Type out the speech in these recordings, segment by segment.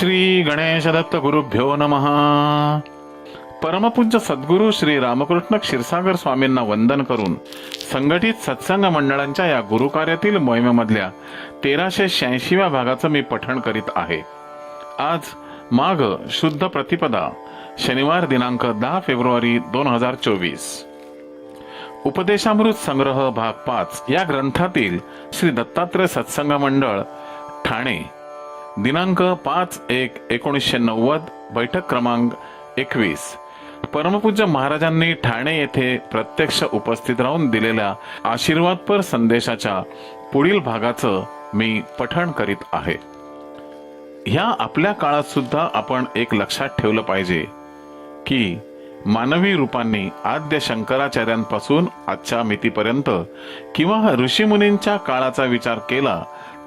श्री गणेश दत्त गुरुभ्यो नम. परमपूज्य सद्गुरू श्री रामकृष्ण क्षीरसागर स्वामींना वंदन करून संघटित सत्संग मंडळांच्या या गुरुकार्यातील मोहिमेमधल्या तेराशे शहाऐंशीव्या भागाचं मी पठण करीत आहे. आज माघ शुद्ध प्रतिपदा शनिवार दिनांक दहा फेब्रुवारी दोन हजार चोवीस. उपदेशामृत संग्रह भाग पाच या ग्रंथातील श्री दत्तात्रय सत्संग मंडळ ठाणे दिनांक पाच एक एकोणीसशे नव्वद बैठक क्रमांक एकवीस. परमपूज्य महाराजांनी ठाणे येथे प्रत्यक्ष उपस्थित राहून दिलेल्या आशीर्वादपर संदेशाच्या पुढील भागाचं मी पठण करीत आहे. ह्या आपल्या काळात सुद्धा आपण एक लक्षात ठेवलं पाहिजे की मानवी रूपांनी आद्य शंकराचार्यांपासून आजच्या मितीपर्यंत किंवा ऋषीमुनींच्या काळाचा विचार केला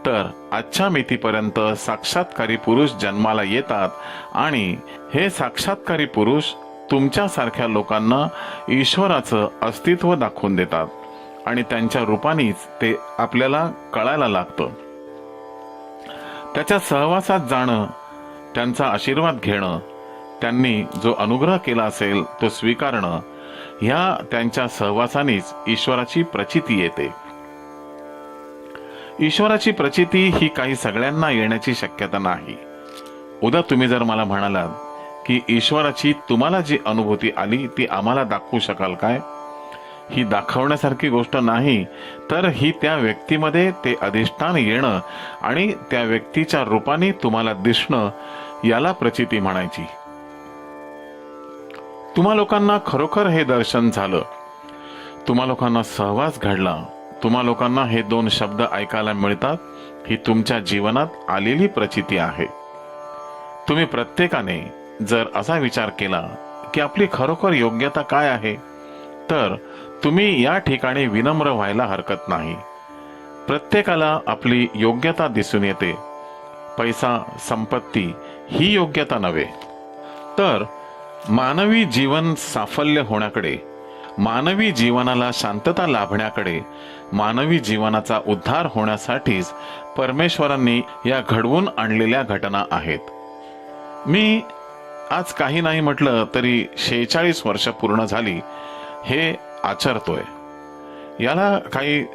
तर आजच्या मितीपर्यंत साक्षात्कारी पुरुष जन्माला येतात आणि हे साक्षात्कारी पुरुष तुमच्यासारख्या लोकांना ईश्वराचं अस्तित्व दाखवून देतात आणि त्यांच्या रूपानेच ते आपल्याला कळायला लागतं. त्याच्या सहवासात जाणं त्यांचा आशीर्वाद घेणं त्यांनी जो अनुग्रह केला असेल तो स्वीकारणं ह्या त्यांच्या सहवासानेच ईश्वराची प्रचिती येते. ईश्वराची प्रचिती ही काही सगळ्यांना येण्याची शक्यता नाही. उद्या तुम्ही जर मला म्हणालात की ईश्वराची तुम्हाला जी अनुभूती आली ती आम्हाला दाखवू शकाल काय? ही दाखवण्यासारखी गोष्ट नाही तर ही त्या व्यक्तीमध्ये ते अधिष्ठान येणं आणि त्या व्यक्तीच्या रूपाने तुम्हाला दिसणं याला प्रचिती म्हणायची. तुम्हा लोकांना खरोखर हे दर्शन झालं. तुम्हा लोकांना सहवास घडला. तुम्हा लोकांना हे दोन शब्द ऐकायला मिळतात. ही तुमच्या जीवनात आलेली प्रचिती आहे. तुम्ही प्रत्येकाने जर असा विचार केला की आपली खरोखर योग्यता काय आहे तर तुम्ही या ठिकाणी विनम्र व्हायला हरकत नाही. प्रत्येकाला आपली योग्यता दिसून येते. पैसा संपत्ती ही योग्यता नव्हे. तर मानवी जीवन साफल्य होण्याकडे मानवी जीवनाला शांतता लाभण्याकडे मानवी जीवनाचा उद्धार होण्यासाठीच परमेश्वरांनी या घडवून आणलेल्या घटना आहेत. मी आज काही नाही म्हटलं तरी शेहेचाळीस वर्ष पूर्ण झाली हे आचरतोय. याला काही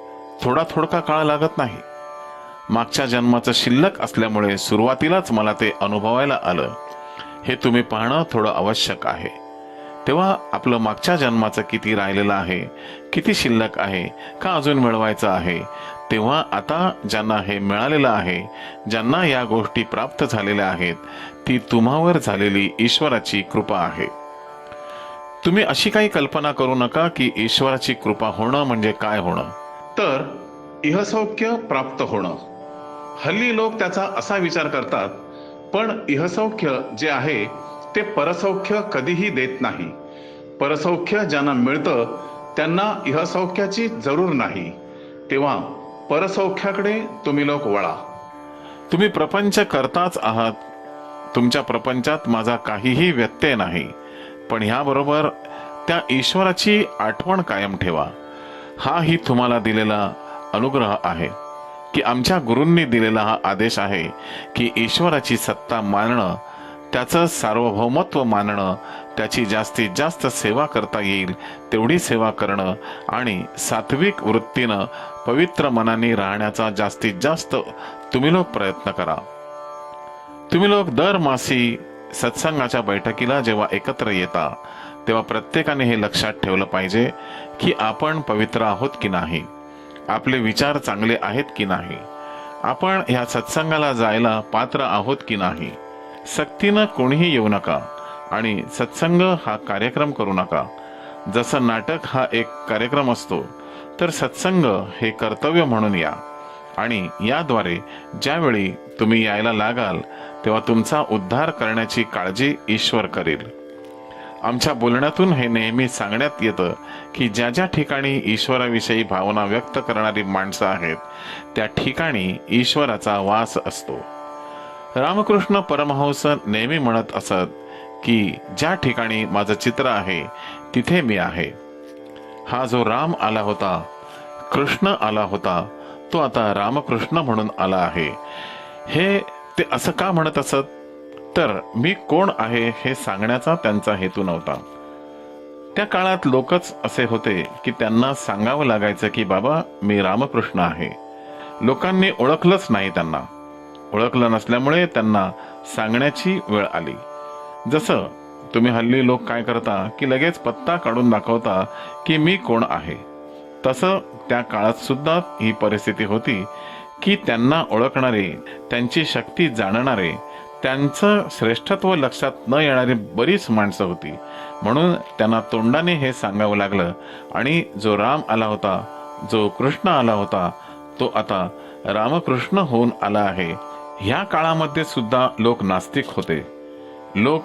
थोडा थोडका काळ लागत नाही. मागच्या जन्माचं शिल्लक असल्यामुळे सुरुवातीलाच मला ते अनुभवायला आलं. हे तुम्ही पाहणं थोडं आवश्यक आहे. तेव्हा आपलं मागच्या जन्माचं किती राहिलेलं आहे? किती शिल्लक आहे? का अजून मिळवायचं आहे? तेव्हा आता ज्यांना हे मिळालेलं आहे ज्यांना या गोष्टी प्राप्त झालेल्या आहेत ती तुम्हावर झालेली ईश्वराची कृपा आहे. तुम्ही अशी काही कल्पना करू नका की ईश्वराची कृपा होणं म्हणजे काय होणं. तर इहसौख्य प्राप्त होणं. हल्ली लोक त्याचा असा विचार करतात पण इहसौख्य जे आहे ते परसौख्य कधीही देत नाही. परसौख्य ज्यांना मिळतं त्यांना इहसौख्याची जरूर नाही. तेव्हा परसौख्याकडे तुम्ही लोक वळा. तुम्ही प्रपंच करताच आहात. तुमच्या प्रपंचात माझा काहीही व्यत्यय नाही. पण ह्याबरोबर त्या ईश्वराची आठवण कायम ठेवा. हा ही तुम्हाला दिलेला अनुग्रह आहे की आमच्या गुरूंनी दिलेला हा आदेश आहे की ईश्वराची सत्ता मानणं त्याचं सार्वभौमत्व मानणं त्याची जास्तीत जास्त सेवा करता येईल तेवढी सेवा करणं आणि सात्विक वृत्तीनं पवित्र मनाने राहण्याचा जास्तीत जास्त तुम्ही लोक प्रयत्न करा. तुम्ही लोक दर मासी सत्संगाच्या बैठकीला जेव्हा एकत्र येता तेव्हा प्रत्येकाने हे लक्षात ठेवलं पाहिजे की आपण पवित्र आहोत की नाही आपले विचार चांगले आहेत की नाही आपण ह्या सत्संगाला जायला पात्र आहोत की नाही. सक्तीनं कोणीही येऊ नका आणि सत्संग हा कार्यक्रम करू नका. जसं नाटक हा एक कार्यक्रम असतो तर सत्संग हे कर्तव्य म्हणून या. आणि याद्वारे ज्यावेळी तुम्ही यायला लागाल तेव्हा तुमचा उद्धार करण्याची काळजी ईश्वर करेल. आमच्या बोलण्यातून हे नेहमी सांगण्यात येतं की ज्या ज्या ठिकाणी ईश्वराविषयी भावना व्यक्त करणारी माणसं आहेत त्या ठिकाणी ईश्वराचा वास असतो. रामकृष्ण परमहंस नेहमी म्हणत असत की ज्या ठिकाणी माझं चित्र आहे तिथे मी आहे. हा जो राम आला होता कृष्ण आला होता तो आता रामकृष्ण म्हणून आला आहे. हे ते असं का म्हणत असत? तर मी कोण आहे हे सांगण्याचा त्यांचा हेतू नव्हता. त्या काळात लोकच असे होते की त्यांना सांगावं लागायचं की बाबा मी रामकृष्ण आहे. लोकांनी ओळखलंच नाही त्यांना. ओळखलं नसल्यामुळे त्यांना सांगण्याची वेळ आली. जसं तुम्ही हल्ली लोक काय करता की लगेच पत्ता काढून दाखवता की मी कोण आहे. तसं त्या काळात सुद्धा ही परिस्थिती होती की त्यांना ओळखणारे त्यांची शक्ती जाणणारे त्यांचं श्रेष्ठत्व लक्षात न येणारी बरीच माणसं होती. म्हणून त्यांना तोंडाने हे सांगावं लागलं आणि जो राम आला होता जो कृष्ण आला होता तो आता रामकृष्ण होऊन आला आहे. ह्या काळामध्ये सुद्धा लोक नास्तिक होते. लोक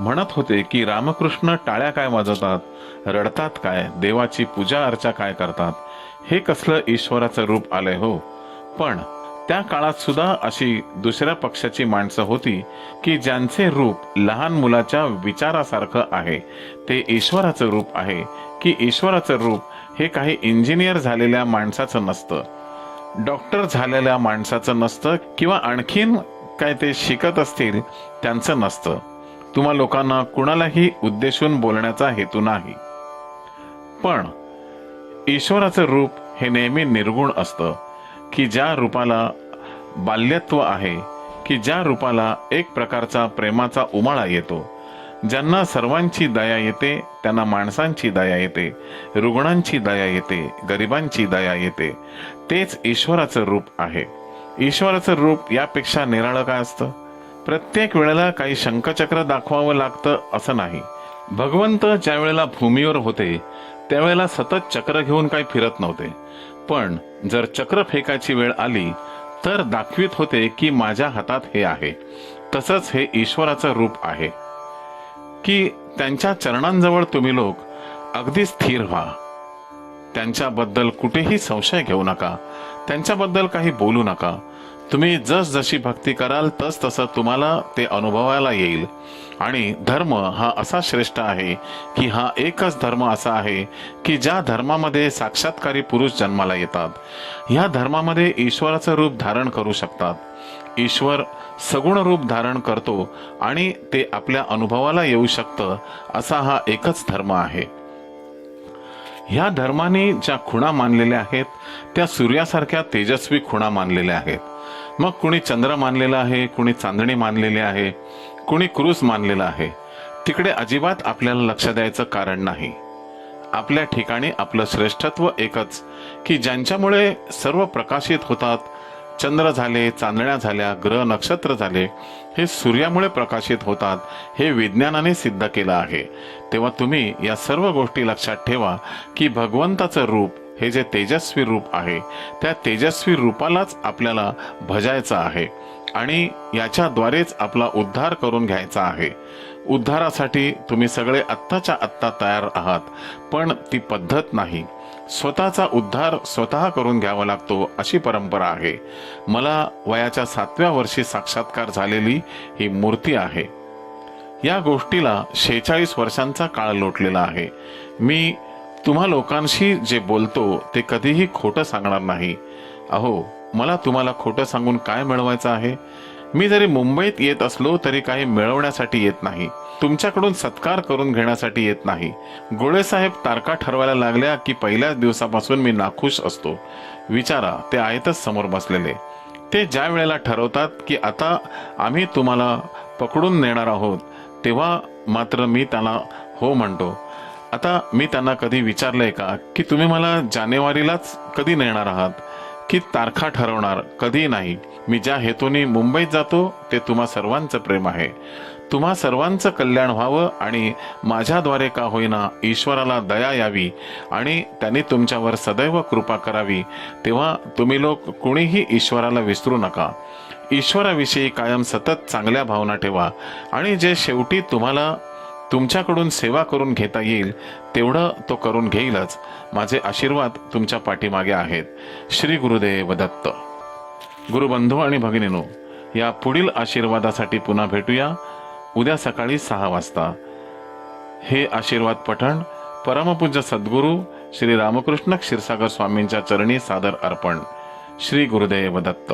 म्हणत होते की रामकृष्ण टाळ्या काय वाजवतात? रडतात काय? देवाची पूजा अर्चा काय करतात? हे कसलं ईश्वराचं रूप आलंय हो. पण त्या काळात सुद्धा अशी दुसऱ्या पक्षाची माणसं होती की ज्यांचे रूप लहान मुलाच्या विचारासारखं आहे. ते ईश्वराचं रूप आहे. की ईश्वराचं रूप हे काही इंजिनियर झालेल्या माणसाचं नसतं. डॉक्टर झालेल्या माणसाचं नसतं किंवा आणखीन काय ते शिकत असतील त्यांचं नसतं. तुम्हा लोकांना कुणालाही उद्देशून बोलण्याचा हेतू नाही. पण ईश्वराचं रूप हे नेहमी निर्गुण असतं की ज्या रूपाला बाल्यत्व आहे की ज्या रूपाला एक प्रकारचा प्रेमाचा उमाळा येतो ज्यांना सर्वांची दया येते त्यांना माणसांची दया येते रुग्णांची दया येते गरिबांची दया येते. तेच ईश्वराचं रूप आहे. ईश्वराचं रूप यापेक्षा निराळं काय असतं? प्रत्येक वेळेला काही शंखचक्र दाखवावं लागतं असं नाही. भगवंत ज्या वेळेला भूमीवर होते त्यावेळेला सतत चक्र घेऊन काही फिरत नव्हते. पण जर चक्र फेकायची वेळ आली तर दाखवित होते की माझ्या हातात हे आहे. तसंच हे ईश्वराचं रूप आहे. की त्यांच्या चरणांजवळ तुम्ही लोक अगदी स्थिर व्हा. त्यांच्याबद्दल कुठेही संशय घेऊ नका. त्यांच्याबद्दल काही बोलू नका. तुम्ही जस जशी भक्ती कराल तस तसं तुम्हाला ते अनुभवायला येईल. आणि धर्म हा असा श्रेष्ठ आहे की हा एकच धर्म असा आहे की ज्या धर्मामध्ये साक्षात्कारी पुरुष जन्माला येतात. ह्या धर्मामध्ये ईश्वराचं रूप धारण करू शकतात. ईश्वर सगुण रूप धारण करतो आणि ते आपल्या अनुभवाला येऊ शकतं असा हा एकच धर्म आहे. ह्या धर्माने ज्या खुणा मानलेल्या आहेत त्या सूर्यासारख्या तेजस्वी खुणा मानलेल्या आहेत. मग कुणी चंद्र मानलेला आहे कुणी चांदणी मानलेली आहे कुणी क्रूस मानलेला आहे तिकडे अजिबात आपल्याला लक्ष द्यायचं कारण नाही. आपल्या ठिकाणी आपलं श्रेष्ठत्व एकच की ज्यांच्यामुळे सर्व प्रकाशित होतात चंद्र झाले चांदण्या झाल्या ग्रह नक्षत्र झाले हे सूर्यामुळे प्रकाशित होतात हे विज्ञानाने सिद्ध केलं आहे. तेव्हा तुम्ही या सर्व गोष्टी लक्षात ठेवा की भगवंताचं रूप हे जे तेजस्वी रूप आहे त्या तेजस्वी रूपालाच आपल्याला भजायचं आहे आणि याच्याद्वारेच आपला उद्धार करून घ्यायचा आहे. उद्धारासाठी तुम्ही सगळे आत्ताच्या आत्ता तयार आहात पण ती पद्धत नाही. स्वतःचा उद्धार स्वतः करून घ्यावा लागतो अशी परंपरा आहे. मला वयाच्या सातव्या वर्षी साक्षात्कार झालेली ही मूर्ती आहे. या गोष्टीला शेहेचाळीस वर्षांचा काळ लोटलेला आहे. मी तुम्हा लोकांशी जे बोलतो ते कधीही खोटं सांगणार नाही. अहो मला तुम्हाला खोटं सांगून काय मिळवायचं आहे? मी जरी मुंबईत येत असलो तरी काही मिळवण्यासाठी येत नाही. तुमच्याकडून सत्कार करून घेण्यासाठी येत नाही. गोळेसाहेब तारका ठरवायला लागल्या की पहिल्याच दिवसापासून मी नाखुश असतो. विचारा ते आहेतच समोर बसलेले. ते ज्या वेळेला ठरवतात की आता आम्ही तुम्हाला पकडून नेणार आहोत तेव्हा मात्र मी त्यांना हो म्हणतो. आता मी त्यांना कधी विचारलंय का की तुम्ही मला जानेवारीलाच कधी नेणार आहात? की तारखा ठरवणार कधी नाही. मी ज्या हेतूने मुंबईत जातो ते तुम्हा सर्वांचं प्रेम आहे. तुम्हा सर्वांचं कल्याण व्हावं आणि माझ्याद्वारे का होईना ईश्वराला दया यावी आणि त्यांनी तुमच्यावर सदैव कृपा करावी तेव्हा तुम्ही लोक कुणीही ईश्वराला विसरू नका. ईश्वराविषयी कायम सतत चांगल्या भावना ठेवा आणि जे शेवटी तुम्हाला तुमच्याकडून सेवा करून घेता येईल तेवढं तो करून घेईलच. माझे आशीर्वाद तुमच्या पाठीमागे आहेत. श्री गुरुदेव दत्त. गुरुबंधू आणि भगिनीनो या पुढील आशीर्वादासाठी पुन्हा भेटूया. उद्या सकाळी सहा वाजता. हे आशीर्वाद पठण परमपूज्य सद्गुरू श्री रामकृष्ण क्षीरसागर स्वामींच्या चरणी सादर अर्पण. श्री गुरुदेव दत्त.